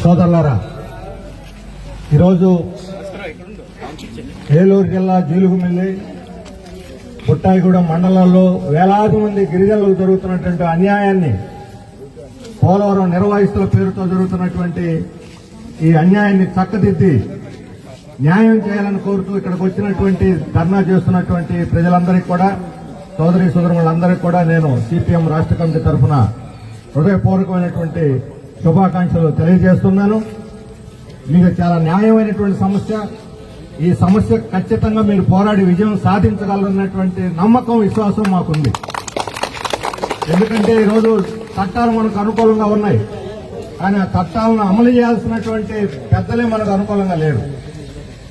సోదరులారా ఈరోజు ఏలూరు జిల్లా జీలుగుమిల్లి పుట్టాయిగూడెం మండలాల్లో వేలాది మంది గిరిజనులకు జరుగుతున్నటువంటి అన్యాయాన్ని పోలవరం నిర్వాహిస్తుల పేరుతో జరుగుతున్నటువంటి ఈ అన్యాయాన్ని చక్కదిద్ది న్యాయం చేయాలని కోరుతూ ఇక్కడికి వచ్చినటువంటి ధర్నా చేస్తున్నటువంటి ప్రజలందరికీ కూడా సోదరి సోదరులందరికీ కూడా నేను సిపిఎం రాష్ట్ర కమిటీ తరఫున హృదయపూర్వకమైనటువంటి శుభాకాంక్షలు తెలియజేస్తున్నాను. మీకు చాలా న్యాయమైనటువంటి సమస్య. ఈ సమస్య ఖచ్చితంగా మీరు పోరాడి విజయం సాధించగలరన్నటువంటి నమ్మకం విశ్వాసం మాకుంది. ఎందుకంటే ఈరోజు చట్టాలు మనకు అనుకూలంగా ఉన్నాయి. కానీ ఆ చట్టాలను అమలు చేయాల్సినటువంటి పెద్దలే మనకు అనుకూలంగా లేరు.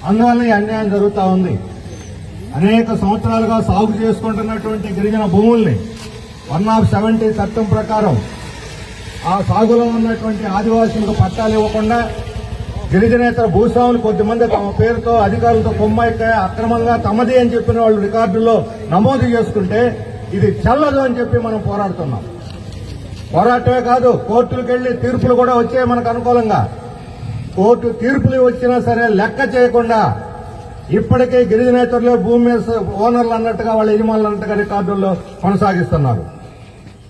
అందువల్ల ఈ అన్యాయం జరుగుతూ ఉంది. అనేక సంవత్సరాలుగా సాగు చేసుకుంటున్నటువంటి గిరిజన భూముల్ని వన్ ఆఫ్ సెవెంటీ చట్టం ప్రకారం ఆ సాగులో ఉన్నటువంటి ఆదివాసులకు పట్టాలు ఇవ్వకుండా గిరిజనేతర భూస్వాములు కొద్దిమంది తమ పేరుతో అధికారులతో కొమ్మాయిక అక్రమంగా తమది అని చెప్పిన వాళ్ళు రికార్డుల్లో నమోదు చేసుకుంటే ఇది చల్లదు అని చెప్పి మనం పోరాడుతున్నాం. పోరాటమే కాదు కోర్టులకు వెళ్ళి తీర్పులు కూడా వచ్చాయి మనకు అనుకూలంగా. కోర్టు తీర్పులు వచ్చినా సరే లెక్క చేయకుండా ఇప్పటికే గిరిజనేతరులే భూమి ఓనర్లు అన్నట్టుగా వాళ్ళ యజమానులు అన్నట్టుగా రికార్డుల్లో కొనసాగిస్తున్నారు.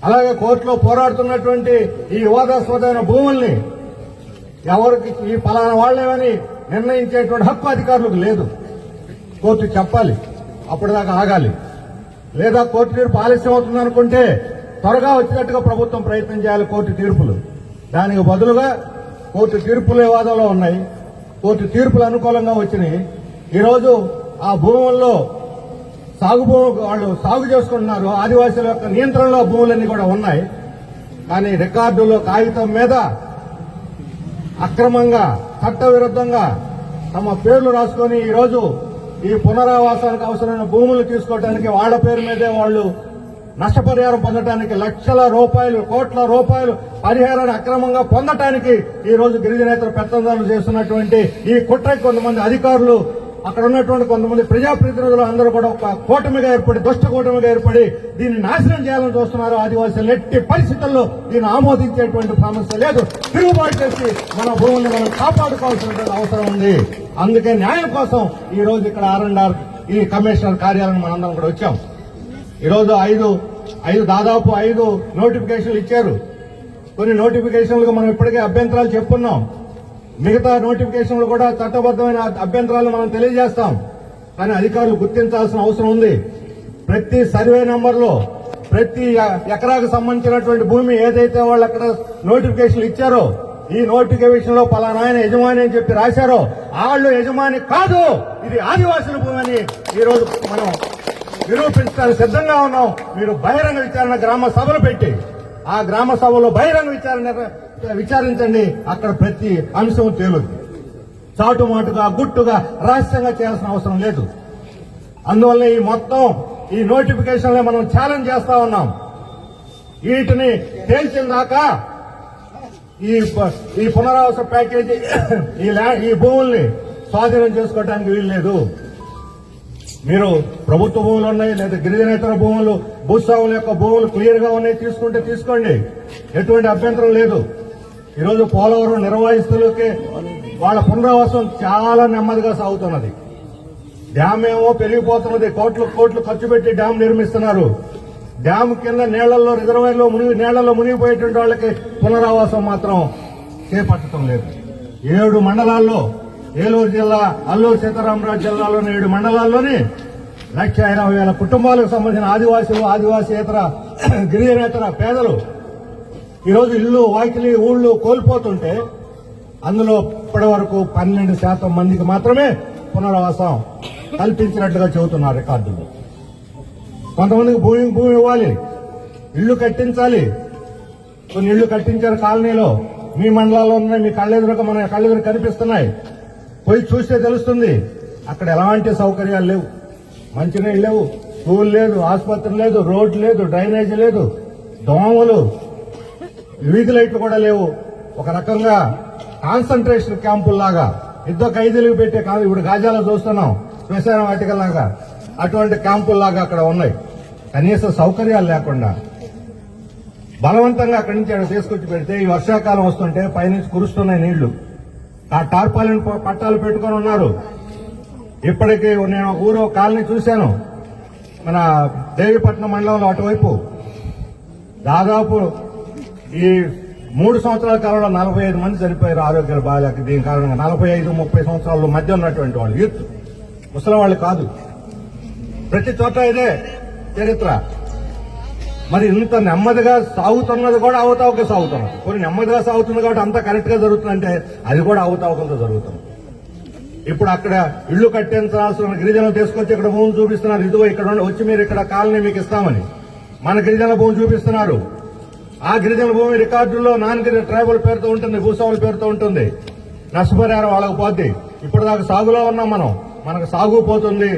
అలాగే కోర్టులో పోరాడుతున్నటువంటి ఈ వివాదాస్పదమైన భూముల్ని ఎవరికి ఈ ఫలానా వాళ్ళేమని నిర్ణయించేటువంటి హక్కు అధికారులకు లేదు. కోర్టు చెప్పాలి. అప్పటిదాకా ఆగాలి. లేదా కోర్టు తీర్పు ఆలస్యం అవుతుంది అనుకుంటే త్వరగా వచ్చినట్టుగా ప్రభుత్వం ప్రయత్నం చేయాలి కోర్టు తీర్పులు. దానికి బదులుగా కోర్టు తీర్పులు వివాదంలో ఉన్నాయి. కోర్టు తీర్పులు అనుకూలంగా వచ్చినాయి. ఈరోజు ఆ భూముల్లో సాగు వాళ్ళు సాగు చేసుకుంటున్నారు. ఆదివాసుల యొక్క నియంత్రణలో భూములన్నీ కూడా ఉన్నాయి. కానీ రికార్డుల్లో కాగితం మీద అక్రమంగా చట్టవిరుద్ధంగా తమ పేర్లు రాసుకొని ఈరోజు ఈ పునరావాసానికి అవసరమైన భూములు తీసుకోవడానికి వాళ్ళ పేరు మీదే వాళ్ళు నష్టపరిహారం పొందడానికి లక్షల రూపాయలు కోట్ల రూపాయలు పరిహారాన్ని అక్రమంగా పొందటానికి ఈ రోజు గిరిజనేతలు పెత్తందారులు చేస్తున్నటువంటి ఈ కుట్రకి కొంతమంది అధికారులు అక్కడ ఉన్నటువంటి కొంతమంది ప్రజాప్రతినిధులు అందరూ కూడా ఒక కూటమిగా ఏర్పడి దుష్ట కూటమిగా ఏర్పడి దీన్ని నాశనం చేయాలని చూస్తున్నారు. ఆదివాసీలు ఎట్టి పరిస్థితుల్లో దీన్ని ఆమోదించేటువంటి సమస్య లేదు. తిరుగుబాటు చేసి మన భూముల్ని మనం కాపాడుకోవాల్సినటువంటి అవసరం ఉంది. అందుకే న్యాయం కోసం ఈ రోజు ఇక్కడ ఆర్ఎన్ఆర్ ఈ కమిషనర్ కార్యాలయం మనందరం కూడా వచ్చాం. ఈరోజు ఐదు ఐదు దాదాపు ఐదు నోటిఫికేషన్లు ఇచ్చారు. కొన్ని నోటిఫికేషన్లకు మనం ఇప్పటికే అభ్యంతరాలు చెప్పున్నాం. మిగతా నోటిఫికేషన్లు కూడా చట్టబద్దమైన అభ్యంతరాలు మనం తెలియజేస్తాం. కానీ అధికారులు గుర్తించాల్సిన అవసరం ఉంది. ప్రతి సర్వే నంబర్లో ప్రతి ఎకరాకు సంబంధించినటువంటి భూమి ఏదైతే వాళ్ళు అక్కడ నోటిఫికేషన్లు ఇచ్చారో ఈ నోటిఫికేషన్లో పలానా ఆయన యజమాని అని చెప్పి రాశారో వాళ్ళు యజమాని కాదు ఇది ఆదివాసుల భూమి అని ఈ రోజు మనం నిరూపించడానికి సిద్ధంగా ఉన్నాం. మీరు బహిరంగ విచారణ గ్రామ సభలు పెట్టి ఆ గ్రామ సభలో బహిరంగ విచారణ విచారించండి. అక్కడ ప్రతి అంశం తేలుద్ది. చాటుమాటుగా గుట్టుగా రహస్యంగా చేయాల్సిన అవసరం లేదు. అందువల్ల ఈ మొత్తం ఈ నోటిఫికేషన్లే మనం ఛాలెంజ్ చేస్తా ఉన్నాం. వీటిని తేల్చిన దాకా ఈ ప- ఈ పునరావాస ప్యాకేజీ ఈ ల్యాండ్ ఈ భూముల్ని స్వాధీనం చేసుకోవడానికి వీలు లేదు. మీరు ప్రభుత్వ భూములు ఉన్నాయి లేదా గిరిజనేతర భూములు భూస్వాముల యొక్క భూములు క్లియర్గా ఉన్నాయి తీసుకుంటే తీసుకోండి. ఎటువంటి అభ్యంతరం లేదు. ఈరోజు పోలవరం నిర్వహిస్తులకి వాళ్ళ పునరావాసం చాలా నెమ్మదిగా సాగుతున్నది. డ్యామ్ ఏమో పెరిగిపోతున్నది. కోట్లు కోట్లు ఖర్చు పెట్టి డ్యామ్ నిర్మిస్తున్నారు. డ్యామ్ కింద నీళ్ళలో రిజర్వాయర్లో మునిగి నీళ్ళలో మునిగిపోయేటువంటి వాళ్ళకి పునరావాసం మాత్రం చేపట్టడం లేదు. ఏడు మండలాల్లో ఏలూరు జిల్లా అల్లూరు సీతారామరాజు జిల్లాలోని ఏడు మండలాల్లోని లక్ష ఇరవై వేల కుటుంబాలకు సంబంధించిన ఆదివాసులు ఆదివాసేతర గిరిజనేతర పేదలు ఈరోజు ఇల్లు వాకిలి ఊళ్ళు కోల్పోతుంటే అందులో ఇప్పటి వరకు పన్నెండు శాతం మందికి మాత్రమే పునరావాసం కల్పించినట్లుగా చెబుతున్నారు రికార్డులు కొంతమందికి భూమి భూమి ఇవ్వాలి ఇల్లు కట్టించాలి. కొన్ని ఇళ్ళు కట్టించారు కాలనీలో. మీ మండలాల్లో ఉన్నాయి మీ కళ్ళెదురుగా మన కళ్ళెదురు కనిపిస్తున్నాయి. పోయి చూస్తే తెలుస్తుంది. అక్కడ ఎలాంటి సౌకర్యాలు లేవు. మంచినీళ్ళు లేవు. స్కూల్ లేదు ఆసుపత్రి లేదు రోడ్ లేదు డ్రైనేజ్ లేదు దోమలు వీధి లైట్లు కూడా లేవు. ఒక రకంగా కాన్సన్ట్రేషన్ క్యాంపుల్లాగా. ఇద్దరు ఖైదీలకు పెట్టే కాదు ఇప్పుడు గాజాలో చూస్తున్నాం శ్మశాన వాటికలాగా అటువంటి క్యాంపుల్లాగా అక్కడ ఉన్నాయి. కనీస సౌకర్యాలు లేకుండా. బలవంతంగా అక్కడి నుంచి అక్కడ తీసుకొచ్చి పెడితే ఈ వర్షాకాలం వస్తుంటే పైనుంచి కురుస్తున్నాయి నీళ్ళు. ఆ టార్పాలిన్ పట్టాలు పెట్టుకొని ఉన్నారు. ఇప్పటికీ నేను ఊరు కాలనీ చూశాను. మన దేవిపట్నం మండలంలో అటువైపు. దాదాపు ఈ మూడు సంవత్సరాల కాలంలో నలభై ఐదు మంది చనిపోయారు ఆరోగ్యాలు బాగాలేక. దీని కారణంగా నలభై ఐదు ముప్పై సంవత్సరాల మధ్య ఉన్నటువంటి వాళ్ళు. యూత్. ముసలి వాళ్ళు కాదు. ప్రతి చోట ఇదే చరిత్ర. మరి ఇంత నెమ్మదిగా సాగుతున్నది కూడా అవతావక సాగుతున్నది. కొన్ని నెమ్మదిగా సాగుతుంది కాబట్టి అంత కరెక్ట్గా జరుగుతుందంటే అది కూడా అవతావకంతో జరుగుతుంది. ఇప్పుడు అక్కడ ఇళ్ళు కట్టించాల్సిన గిరిజనులు తీసుకొచ్చి ఇక్కడ భూమి చూపిస్తున్నారు. ఇదిగో ఇక్కడ వచ్చి మీరు ఇక్కడ కాలనీ మీకు ఇస్తామని. మన గిరిజన భూమి చూపిస్తున్నారు. ఆ గిరిజన భూమి రికార్డుల్లో నాన్ గిరి ట్రైబల్ పేరుతో ఉంటుంది భూస్వాముల పేరుతో ఉంటుంది. నష్టపరిహారం వాళ్ళకు పోద్ది. ఇప్పుడు దాకా సాగులో ఉన్నాం మనం. మనకు సాగు పోతుంది.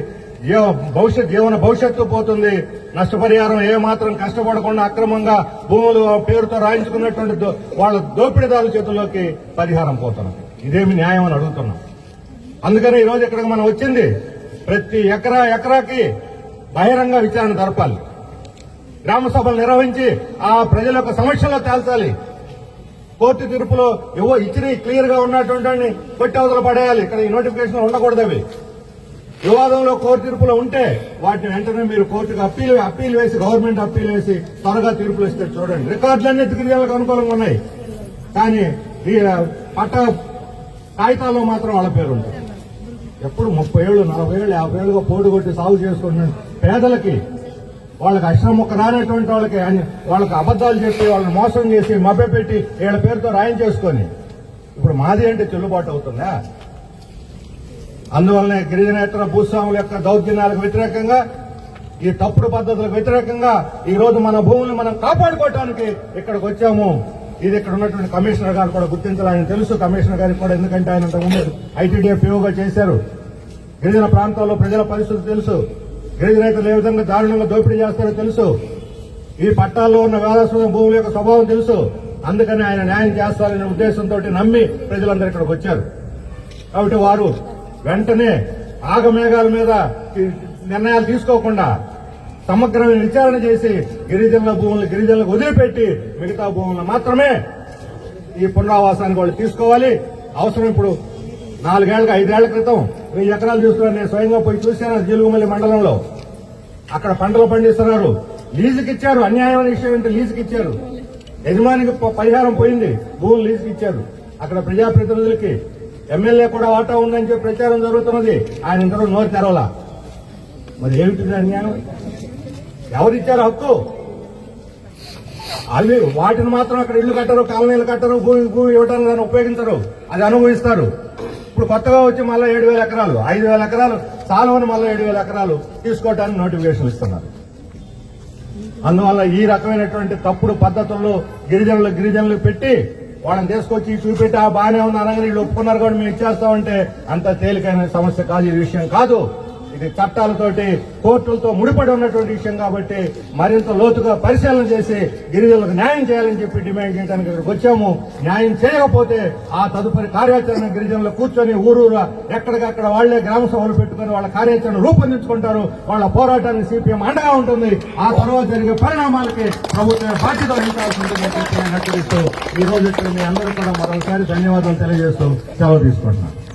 భవిష్యత్ జీవన భవిష్యత్తు పోతుంది? నష్టపరిహారం ఏ మాత్రం కష్టపడకుండా అక్రమంగా భూములు పేరుతో రాయించుకున్నటువంటి వాళ్ళ దోపిడీదారుల చేతుల్లోకి పరిహారం పోతున్నది ఇదేమి న్యాయం అని అడుగుతున్నాం. అందుకని ఈ రోజు ఇక్కడికి మనం వచ్చింది ప్రతి ఎకరా ఎకరాకి బహిరంగ విచారణ జరపాలి. గ్రామ సభలు నిర్వహించి ఆ ప్రజల యొక్క సమస్యలో తేల్చాలి. కోర్టు తీర్పులో ఏవో ఇచ్చిన క్లియర్గా ఉన్నటువంటి కొట్టి అవతల పడేయాలి. ఇక్కడ ఈ నోటిఫికేషన్ ఉండకూడదు అవి వివాదంలో కోర్టు తీర్పులో ఉంటే వాటిని వెంటనే మీరు కోర్టుకు అప్పీల్ అప్పీల్ వేసి గవర్నమెంట్ అప్పీల్ వేసి త్వరగా తీర్పులు ఇస్తే చూడండి. రికార్డులన్నీ తిరిగేలకు అనుకూలంగా ఉన్నాయి. కానీ ఈ పట్ట కాగితాల్లో మాత్రం వాళ్ళ పేరు ఉంటుంది. ఎప్పుడు ముప్పై ఏళ్ళు నలభై ఏళ్ళు యాభై ఏళ్ళుగా పోటు కొట్టి సాగు చేసుకున్న పేదలకి వాళ్ళకి అక్షరం ముక్క రానటువంటి వాళ్ళకి అని వాళ్ళకి అబద్దాలు చెప్పి వాళ్ళని మోసం చేసి మభ్యపెట్టి వీళ్ళ పేరుతో రాయం చేసుకొని ఇప్పుడు మాది అంటే చెల్లుబాటు అవుతుందా? అందువల్లనే గిరిజనేతర భూస్వాముల యొక్క దౌర్జన్యాలకు వ్యతిరేకంగా ఈ తప్పుడు పద్ధతులకు వ్యతిరేకంగా ఈ రోజు మన భూములను మనం కాపాడుకోవటానికి ఇక్కడికి వచ్చాము. ఇది ఇక్కడ ఉన్నటువంటి కమిషనర్ గారు కూడా గుర్తించాలని తెలుసు కమిషనర్ గారికి కూడా ఎందుకంటే ఆయన ముందు ఐటీడీఎఫ్గా చేశారు. గిరిజన ప్రాంతాల్లో ప్రజల పరిస్థితి తెలుసు. గిరిజనేతలు ఏ విధంగా దారుణంగా దోపిడీ చేస్తారో తెలుసు. ఈ పట్టాల్లో ఉన్న వేదాస్పద భూముల యొక్క స్వభావం తెలుసు. అందుకని ఆయన న్యాయం చేస్తారనే ఉద్దేశంతో నమ్మి ప్రజలందరూ ఇక్కడికి వచ్చారు. కాబట్టి వారు వెంటనే ఆగమేఘాల మీద నిర్ణయాలు తీసుకోకుండా సమగ్రమైన విచారణ చేసి గిరిజనుల భూములు గిరిజనులకు వదిలిపెట్టి మిగతా భూములను మాత్రమే ఈ పునరావాసానికి వాళ్ళు తీసుకోవాలి. అవసరం ఇప్పుడు నాలుగేళ్ళకు ఐదేళ్ళ క్రితం వెయ్యి ఎకరాలు చూస్తున్నారు. నేను స్వయంగా పోయి చూశాను జీలుగుమల్లి మండలంలో. అక్కడ పంటలు పండిస్తున్నారు. లీజుకి ఇచ్చారు. అన్యాయమైన విషయం ఏంటి? లీజుకి ఇచ్చారు. యజమానికి ప- పరిహారం పోయింది. భూములు లీజుకి ఇచ్చారు. అక్కడ ప్రజాప్రతినిధులకి ఎమ్మెల్యే కూడా వాటా ఉందని చెప్పి ప్రచారం జరుగుతున్నది. ఆయన ఇంతలో నోరు తెరవలా. మరి ఏమిటి అన్యాయం? ఎవరిచ్చారు హక్కు? అవి వాటిని మాత్రం అక్కడ ఇల్లు కట్టరు కాలనీలు కట్టరు భూమి భూమి ఇవ్వడానికి దాన్ని ఉపయోగించరు. అది అనుభవిస్తారు. ఇప్పుడు కొత్తగా వచ్చి మళ్ళీ ఏడు వేల ఎకరాలు ఐదు వేల ఎకరాలు చాలవని మళ్ళీ ఏడు వేల ఎకరాలు తీసుకోవడానికి నోటిఫికేషన్ ఇస్తున్నారు. అందువల్ల ఈ రకమైనటువంటి తప్పుడు పద్ధతుల్లో గిరిజనులు గిరిజనులు పెట్టి వాళ్ళని తీసుకొచ్చి చూపెట్టా బానే బాగానే ఉన్న వీళ్ళు ఒప్పుకున్నారు కూడా మేము ఇచ్చేస్తామంటే అంత తేలికైన సమస్య కాదు ఈ విషయం కాదు. ఇది చట్టాలతోటి కోర్టులతో ముడిపడి ఉన్నటువంటి విషయం కాబట్టి మరింత లోతుగా పరిశీలన చేసి గిరిజనులకు న్యాయం చేయాలని చెప్పి డిమాండ్ చేయడానికి ఇక్కడికి వచ్చాము. న్యాయం చేయకపోతే ఆ తదుపరి కార్యాచరణ గిరిజనులు కూర్చొని ఊరూరా ఎక్కడికక్కడ వాళ్ళే గ్రామ సభలు పెట్టుకుని వాళ్ళ కార్యాచరణ రూపొందించుకుంటారు. వాళ్ళ పోరాటానికి సిపిఎం అండగా ఉంటుంది. ఆ తర్వాత జరిగే పరిణామాలకి ప్రభుత్వం బాధ్యత వహించాల్సి ఉంటుందని హెచ్చరిస్తూ ఈ రోజు ఇక్కడ మీ అందరూ కూడా మరొకసారి ధన్యవాదాలు తెలియజేస్తూ సెలవు తీసుకుంటున్నాను.